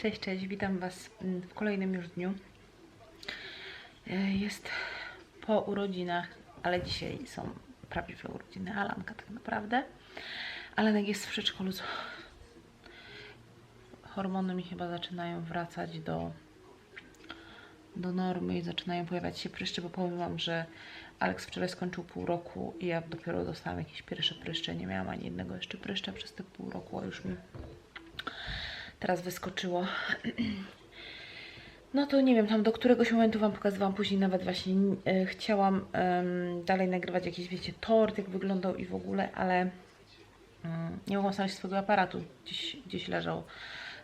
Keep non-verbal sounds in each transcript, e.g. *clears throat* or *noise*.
Cześć, cześć, witam Was mm, w kolejnym już dniu. E, Jest po urodzinach, ale dzisiaj są prawdziwe urodziny Alanka tak naprawdę. Alanek jest w przedszkolu. Hormony mi chyba zaczynają wracać do, do normy i zaczynają pojawiać się pryszcze, bo powiem Wam, że Aleks wczoraj skończył pół roku i ja dopiero dostałam jakieś pierwsze pryszcze. Nie miałam ani jednego jeszcze pryszcza przez te pół roku, a już mi teraz wyskoczyło. *clears throat* No to nie wiem, tam do któregoś momentu Wam pokazywałam, później nawet właśnie e, chciałam dalej nagrywać jakiś, wiecie, tort, jak wyglądał i w ogóle, ale mm, nie mogłam znaleźć swojego aparatu. Gdzieś, gdzieś leżał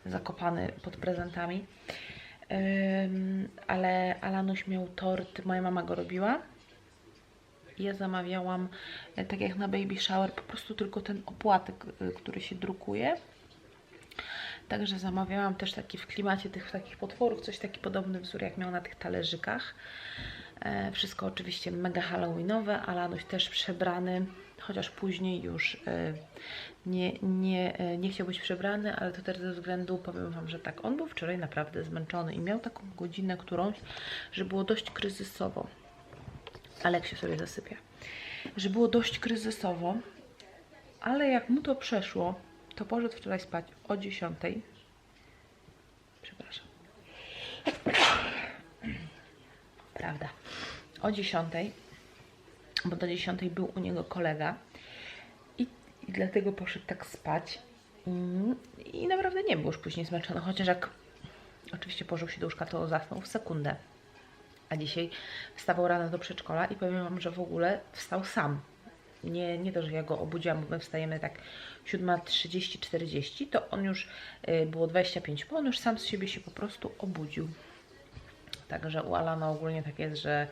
zakopany pod prezentami. Ale Alanuś miał tort, moja mama go robiła. Ja zamawiałam, e, tak jak na baby shower, po prostu tylko ten opłatek, e, który się drukuje. Także zamawiałam też taki w klimacie tych takich potworów, coś taki podobny wzór jak miał na tych talerzykach. E, wszystko oczywiście mega halloweenowe, Alanuś też przebrany, chociaż później już e, nie, nie, e, nie chciał być przebrany, ale to też ze względu, powiem Wam, że tak, on był wczoraj naprawdę zmęczony i miał taką godzinę którąś, że było dość kryzysowo. Alek się sobie zasypia. Że było dość kryzysowo, ale jak mu to przeszło, to poszedł wczoraj spać o 10. Przepraszam. Prawda. O 10, bo do 10 był u niego kolega i, i dlatego poszedł tak spać. Mm, I naprawdę nie był już później zmęczony, chociaż jak oczywiście położył się do łóżka, to zasnął w sekundę. A dzisiaj wstawał rano do przedszkola i powiem Wam, że w ogóle wstał sam. Nie, nie to, że ja go obudziłam, bo my wstajemy tak 7.30, 40, to on już y, było 25 po, on już sam z siebie się po prostu obudził. Także u Alana ogólnie tak jest, że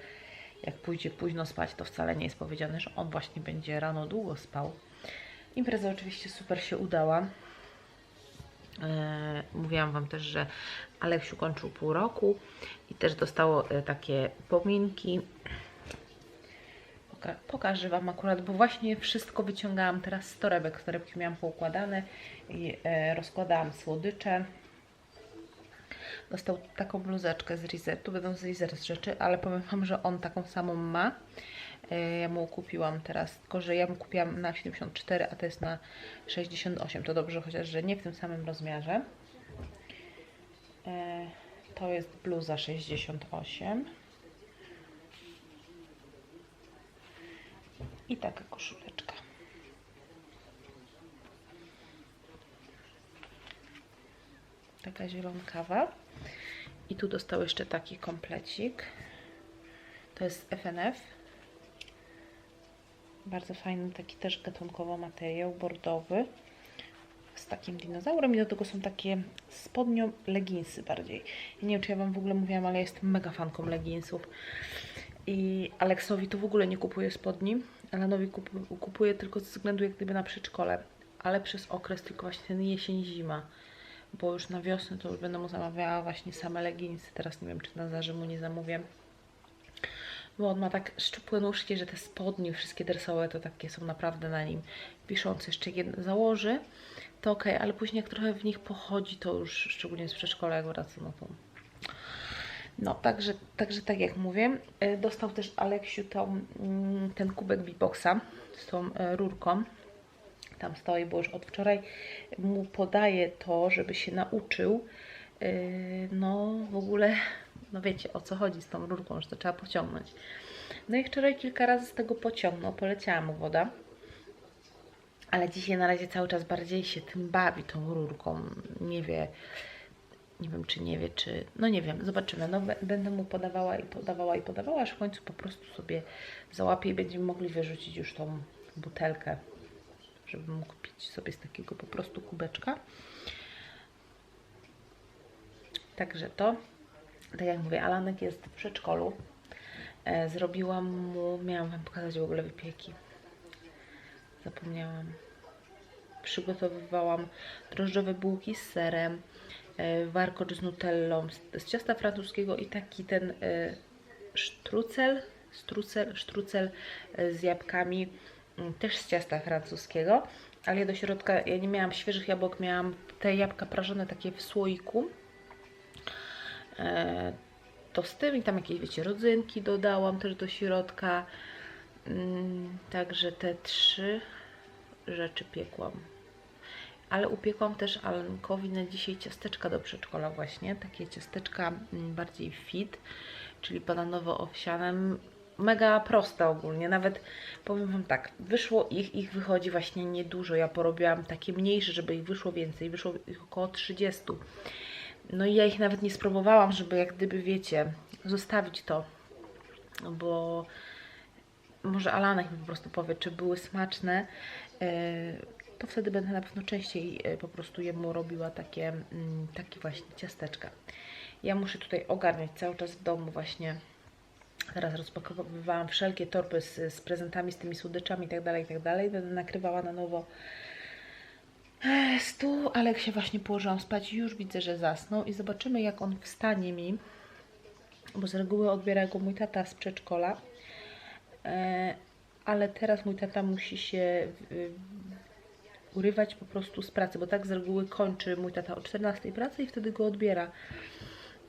jak pójdzie późno spać, to wcale nie jest powiedziane, że on właśnie będzie rano długo spał. Impreza oczywiście super się udała. E, Mówiłam Wam też, że Aleksiu kończył pół roku i też dostało e, takie pominki. Poka- pokażę Wam akurat, bo właśnie wszystko wyciągałam teraz z torebek. Torebki miałam poukładane i e, rozkładałam słodycze. Dostał taką bluzeczkę z Rizer. Tu będą z Rizer rzeczy, ale powiem Wam, że on taką samą ma. E, Ja mu kupiłam teraz, tylko że ja mu kupiłam na 74, a to jest na 68. To dobrze, chociaż że nie w tym samym rozmiarze. E, To jest bluza 68. I taka koszuleczka. Taka zielonkawa. I tu dostał jeszcze taki komplecik. To jest FNF. Bardzo fajny, taki też gatunkowo materiał bordowy z takim dinozaurem i do tego są takie spodnio leginsy bardziej. Nie wiem, czy ja Wam w ogóle mówiłam, ale jestem mega fanką leginsów. I Aleksowi to w ogóle nie kupuje spodni. Alanowi kupu, kupuje tylko ze względu jak gdyby na przedszkole, ale przez okres tylko właśnie ten jesień, zima. Bo już na wiosnę to już będę mu zamawiała właśnie same leginsy. Teraz nie wiem, czy na zarze mu nie zamówię. Bo on ma tak szczupłe nóżki, że te spodnie wszystkie dresowe to takie są naprawdę na nim wiszące. Jeszcze jedno założy, to ok, ale później jak trochę w nich pochodzi, to już szczególnie z przedszkola jak wraca, no to... No, także, także tak jak mówię, y, dostał też Aleksiu tą, mm, ten kubek Biboxa z tą e, rurką. Tam stoi, bo już od wczoraj mu podaję to, żeby się nauczył. y, No, w ogóle, no wiecie o co chodzi z tą rurką, że to trzeba pociągnąć. No i wczoraj kilka razy z tego pociągnął, poleciała mu woda. Ale dzisiaj na razie cały czas bardziej się tym bawi, tą rurką. Nie wie, nie wiem czy nie wie, czy. No nie wiem, zobaczymy. No, będę mu podawała i podawała i podawała, aż w końcu po prostu sobie załapie i będziemy mogli wyrzucić już tą butelkę, żeby mógł pić sobie z takiego po prostu kubeczka. Także to, tak jak mówię, Alanek jest w przedszkolu. E, zrobiłam mu, miałam Wam pokazać w ogóle wypieki. Zapomniałam. Przygotowywałam drożdżowe bułki z serem, warkocz z nutellą, z, ciasta francuskiego i taki ten e, sztrucel, strucel, sztrucel e, z jabłkami, mm, też z ciasta francuskiego, ale ja do środka, ja nie miałam świeżych jabłek, miałam te jabłka prażone takie w słoiku, E, to z tym i tam jakieś, wiecie, rodzynki dodałam też do środka. Mm, Także te trzy rzeczy piekłam. Ale upiekłam też Alankowi na dzisiaj ciasteczka do przedszkola właśnie. Takie ciasteczka mm, bardziej fit, czyli bananowo-owsiane. Mega proste ogólnie. Nawet powiem Wam tak, wyszło ich, ich wychodzi właśnie niedużo. Ja porobiłam takie mniejsze, żeby ich wyszło więcej. Wyszło ich około 30. No i ja ich nawet nie spróbowałam, żeby jak gdyby, wiecie, zostawić to. Bo może Alanek mi po prostu powie, czy były smaczne, e, to wtedy będę na pewno częściej e, po prostu jemu robiła takie, mm, takie właśnie ciasteczka. Ja muszę tutaj ogarniać cały czas w domu właśnie. Teraz rozpakowywałam wszelkie torby z, z prezentami, z tymi słodyczami itd., itd. Będę nakrywała na nowo e, stół. Alek się właśnie położyłam spać już widzę, że zasnął i zobaczymy jak on wstanie mi, bo z reguły odbiera go mój tata z przedszkola. E, ale teraz mój tata musi się urywać po prostu z pracy, bo tak z reguły kończy mój tata o 14 pracę i wtedy go odbiera.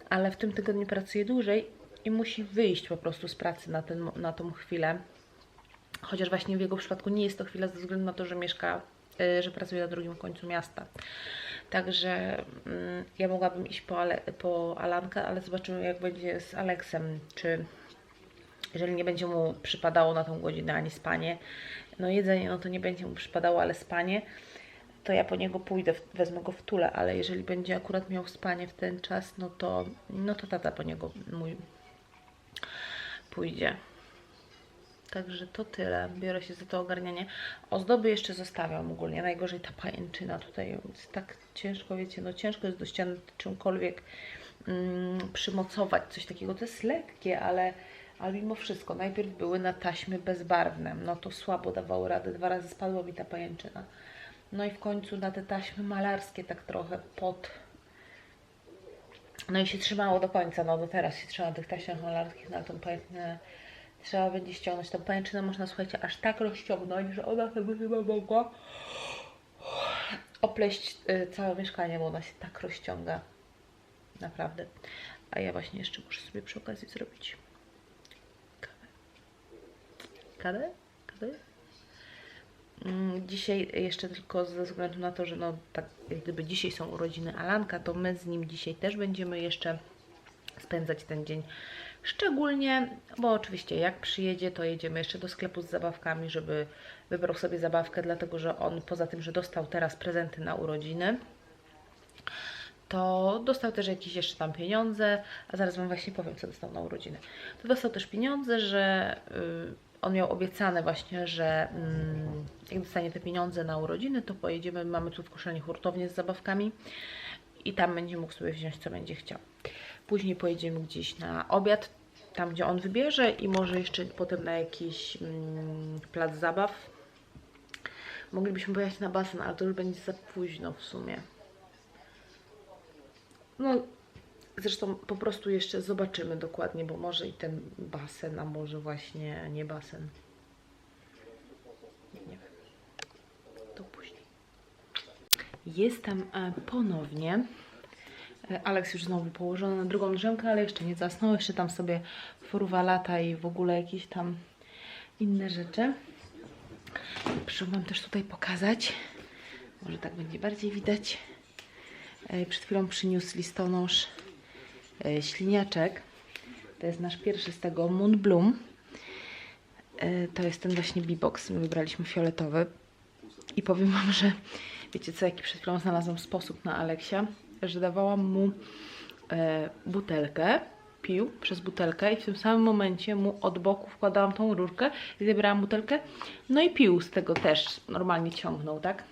Ale w tym tygodniu pracuje dłużej i musi wyjść po prostu z pracy na, ten, na tą chwilę. Chociaż właśnie w jego przypadku nie jest to chwila ze względu na to, że mieszka, y, że pracuje na drugim końcu miasta. Także mm, ja mogłabym iść po, Ale, po Alankę, ale zobaczymy jak będzie z Aleksem, czy jeżeli nie będzie mu przypadało na tą godzinę ani spanie, no jedzenie, no to nie będzie mu przypadało, ale spanie, to ja po niego pójdę, wezmę go w tule, ale jeżeli będzie akurat miał spanie w ten czas, no to, no to tata po niego mój pójdzie. Także to tyle. Biorę się za to ogarnianie. Ozdoby jeszcze zostawiam ogólnie. Najgorzej ta pajęczyna tutaj jest tak ciężko, wiecie, no ciężko jest do ściany czymkolwiek mm, przymocować. Coś takiego. To jest lekkie, ale, ale mimo wszystko. Najpierw były na taśmy bezbarwne. No to słabo dawało radę. Dwa razy spadła mi ta pajęczyna. No i w końcu na te taśmy malarskie tak trochę pod... No i się trzymało do końca. No do teraz się trzyma tych taśmach malarskich, na tą pajęczynę trzeba będzie ściągnąć. Tą pajęczynę można, słuchajcie, aż tak rozciągnąć, że ona sobie chyba mogła opleść y, całe mieszkanie, bo ona się tak rozciąga. Naprawdę. A ja właśnie jeszcze muszę sobie przy okazji zrobić Kawę? Kawę? Mm, Dzisiaj jeszcze tylko ze względu na to, że no tak jak gdyby dzisiaj są urodziny Alanka, to my z nim dzisiaj też będziemy jeszcze spędzać ten dzień szczególnie, bo oczywiście jak przyjedzie, to jedziemy jeszcze do sklepu z zabawkami, żeby wybrał sobie zabawkę, dlatego że on poza tym, że dostał teraz prezenty na urodziny, to dostał też jakieś jeszcze tam pieniądze, a zaraz Wam właśnie powiem, co dostał na urodziny. To dostał też pieniądze, że y, on miał obiecane właśnie, że mm, jak dostanie te pieniądze na urodziny, to pojedziemy, mamy tu w Koszalnie hurtownię z zabawkami i tam będzie mógł sobie wziąć, co będzie chciał. Później pojedziemy gdzieś na obiad, tam gdzie on wybierze i może jeszcze potem na jakiś mm, plac zabaw. Moglibyśmy pojechać na basen, ale to już będzie za późno w sumie. No, zresztą po prostu jeszcze zobaczymy dokładnie, bo może i ten basen, a może właśnie nie basen. Nie wiem. To później. Jestem e, ponownie. E, Aleks już znowu położony na drugą drzemkę, ale jeszcze nie zasnął. Jeszcze tam sobie fruwa lata i w ogóle jakieś tam inne rzeczy. Proszę Wam też tutaj pokazać. Może tak będzie bardziej widać. E, Przed chwilą przyniósł listonosz śliniaczek. To jest nasz pierwszy z tego Moon Bloom. E, To jest ten właśnie B-box. My wybraliśmy fioletowy. I powiem Wam, że wiecie co, jaki przed chwilą znalazłam sposób na Aleksia, że dawałam mu e, butelkę, pił przez butelkę i w tym samym momencie mu od boku wkładałam tą rurkę i zabierałam butelkę, no i pił z tego też, normalnie ciągnął, tak?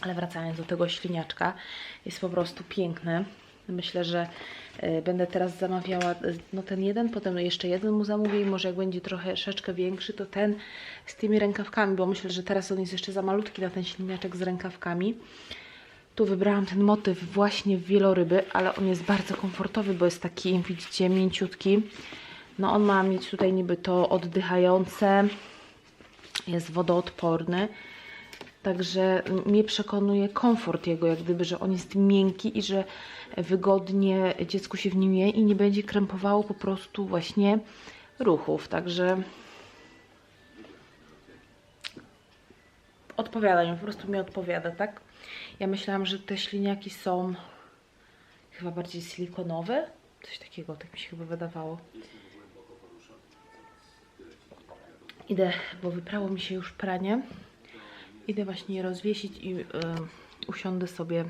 Ale wracając do tego śliniaczka, jest po prostu piękny. Myślę, że e, będę teraz zamawiała e, no ten jeden, potem jeszcze jeden mu zamówię i może jak będzie trochę troszeczkę większy, to ten z tymi rękawkami, bo myślę, że teraz on jest jeszcze za malutki na ten śliniaczek z rękawkami. Tu wybrałam ten motyw właśnie w wieloryby, ale on jest bardzo komfortowy, bo jest taki, widzicie, mięciutki. No on ma mieć tutaj niby to oddychające, jest wodoodporny. Także mnie przekonuje komfort jego, jak gdyby, że on jest miękki i że wygodnie dziecku się w nim je i nie będzie krępowało po prostu właśnie ruchów. Także odpowiada mi, po prostu mi odpowiada, tak? Ja myślałam, że te śliniaki są chyba bardziej silikonowe. Coś takiego, tak mi się chyba wydawało. Idę, bo wyprało mi się już pranie. Idę właśnie je rozwiesić i y, usiądę sobie.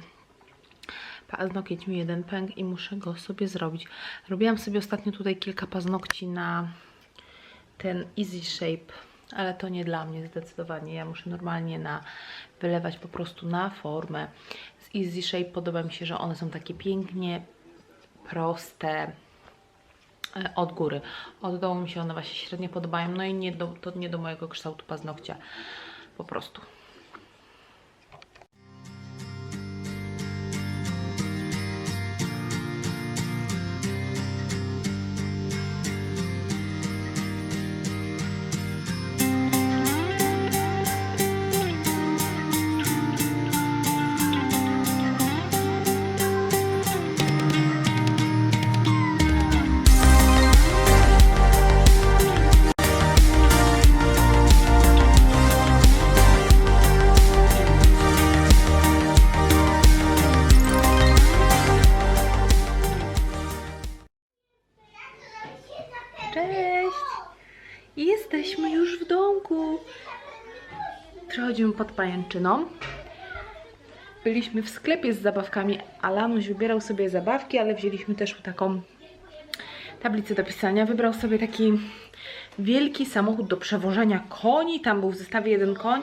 Paznokieć mi jeden pęk i muszę go sobie zrobić. Robiłam sobie ostatnio tutaj kilka paznokci na ten Easy Shape, ale to nie dla mnie zdecydowanie. Ja muszę normalnie na wylewać po prostu na formę. Z Easy Shape podoba mi się, że one są takie pięknie proste e, od góry. Od dołu mi się one właśnie średnio podobają, no i nie do, to nie do mojego kształtu paznokcia po prostu. Przechodzimy pod pajęczyną. Byliśmy w sklepie z zabawkami. Alanuś wybierał sobie zabawki, ale wzięliśmy też taką tablicę do pisania. Wybrał sobie taki wielki samochód do przewożenia koni. Tam był w zestawie jeden koń.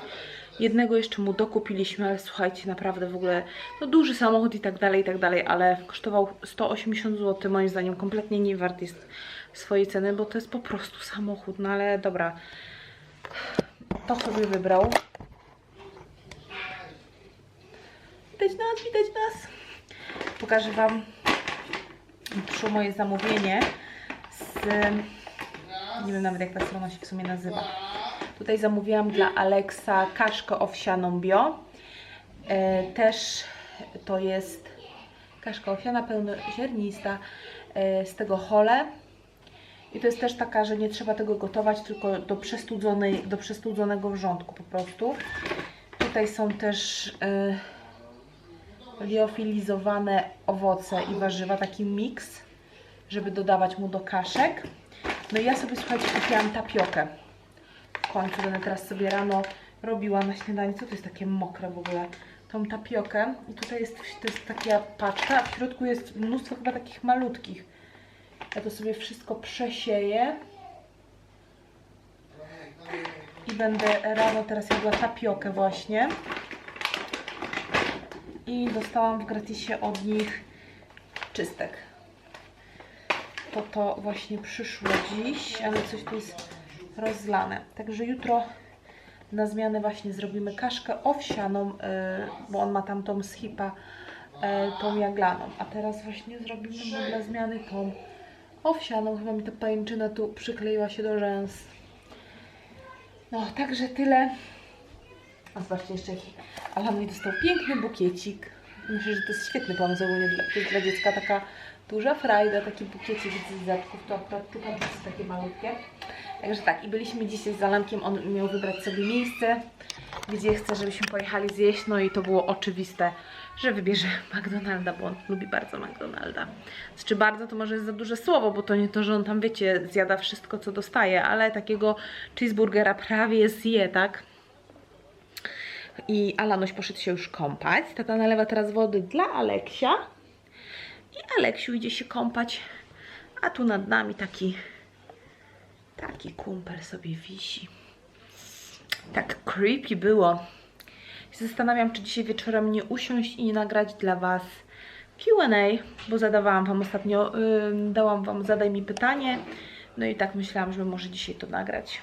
Jednego jeszcze mu dokupiliśmy, ale słuchajcie, naprawdę w ogóle no duży samochód i tak dalej, i tak dalej, ale kosztował 180 zł, moim zdaniem kompletnie nie wart jest swojej ceny, bo to jest po prostu samochód, no ale dobra. To sobie wybrał. Widać nas, widać nas. Pokażę Wam przyszło moje zamówienie z... Nie wiem nawet jak ta strona się w sumie nazywa. Tutaj zamówiłam dla Alexa kaszkę owsianą bio. E, też to jest kaszka owsiana pełnoziarnista e, z tego hole. I to jest też taka, że nie trzeba tego gotować, tylko do, przestudzonej, do przestudzonego wrzątku po prostu. Tutaj są też e, liofilizowane owoce i warzywa, taki miks, żeby dodawać mu do kaszek. No i ja sobie, słuchajcie, kupiłam tapiokę. W końcu będę teraz sobie rano robiła na śniadanie. Co to jest takie mokre w ogóle? Tą tapiokę. I tutaj jest, to jest taka paczka, a w środku jest mnóstwo chyba takich malutkich. Ja to sobie wszystko przesieję. I będę rano teraz jadła tapiokę właśnie. I dostałam w gratisie od nich czystek. To to właśnie przyszło dziś, ale coś tu jest rozlane. Także jutro na zmianę właśnie zrobimy kaszkę owsianą, yy, bo on ma tam tą z hipa, yy, tą jaglaną. A teraz właśnie zrobimy dla zmiany tą owsianą. Chyba mi ta pajęczyna tu przykleiła się do rzęs. No, także tyle. A zobaczcie jeszcze jaki Alan dostał piękny bukiecik. Myślę, że to jest świetny pomysł ogólnie dla, dla dziecka. Taka duża frajda, taki bukiecik z zetków. To akurat tu są takie malutkie. Także tak, i byliśmy dzisiaj z Alankiem. On miał wybrać sobie miejsce, gdzie chce, żebyśmy pojechali zjeść. No i to było oczywiste, że wybierze *laughs* McDonalda, bo on lubi bardzo McDonalda. Znaczy bardzo to może jest za duże słowo, bo to nie to, że on tam, wiecie, zjada wszystko, co dostaje, ale takiego cheeseburgera prawie zje, tak? I Alanuś poszedł się już kąpać. Tata nalewa teraz wody dla Aleksia. I Aleksiu idzie się kąpać. A tu nad nami taki taki kumpel sobie wisi. Tak creepy było. Zastanawiam, czy dzisiaj wieczorem nie usiąść i nie nagrać dla Was Q&A, bo zadawałam Wam ostatnio, yy, dałam Wam zadaj mi pytanie, no i tak myślałam, że może dzisiaj to nagrać.